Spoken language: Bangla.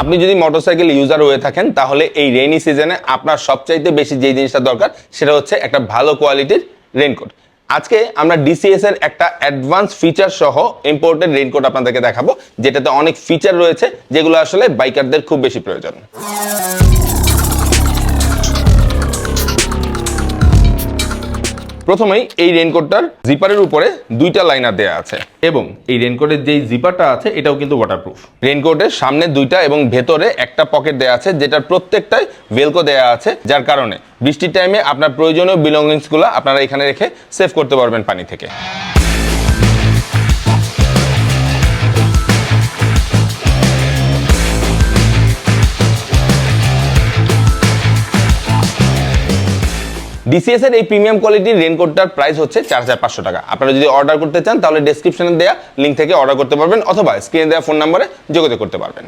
আপনি যদি মোটরসাইকেল ইউজার হয়ে থাকেন, তাহলে এই রেইনি সিজনে আপনার সবচাইতে বেশি যে জিনিসটা দরকার, সেটা হচ্ছে একটা ভালো কোয়ালিটির রেইনকোট আজকে আমরা ডিসিএস এর একটা অ্যাডভান্স ফিচার সহ ইম্পোর্টেড রেইনকোট আপনাদেরকে দেখাবো, যেটাতে অনেক ফিচার রয়েছে, যেগুলো আসলে বাইকারদের খুব বেশি প্রয়োজন। প্রথমেই এই রেনকোটটার জিপারের উপরে দুইটা লাইনার দেয়া আছে এবং এই রেনকোটের যেই জিপারটা আছে, এটাও কিন্তু ওয়াটারপ্রুফ রেনকোটের সামনে দুইটা এবং ভেতরে একটা পকেট দেয়া আছে, যেটার প্রত্যেকটাই ভেলকো দেয়া আছে, যার কারণে বৃষ্টির টাইমে আপনার প্রয়োজনীয় বিলঙ্গিংসগুলো আপনারা এখানে রেখে সেভ করতে পারবেন পানি থেকে। ডিসিএস এর এই প্রিমিয়াম কোয়ালিটির রেনকোটটার প্রাইস হচ্ছে চার হাজার পাঁচশো টাকা। আপনারা যদি অর্ডার করতে চান, তাহলে ডিসক্রিপশনে দেওয়া লিঙ্ক থেকে অর্ডার করতে পারবেন, অথবা স্ক্রিনে দেওয়া ফোন নাম্বারে যোগাযোগ করতে পারবেন।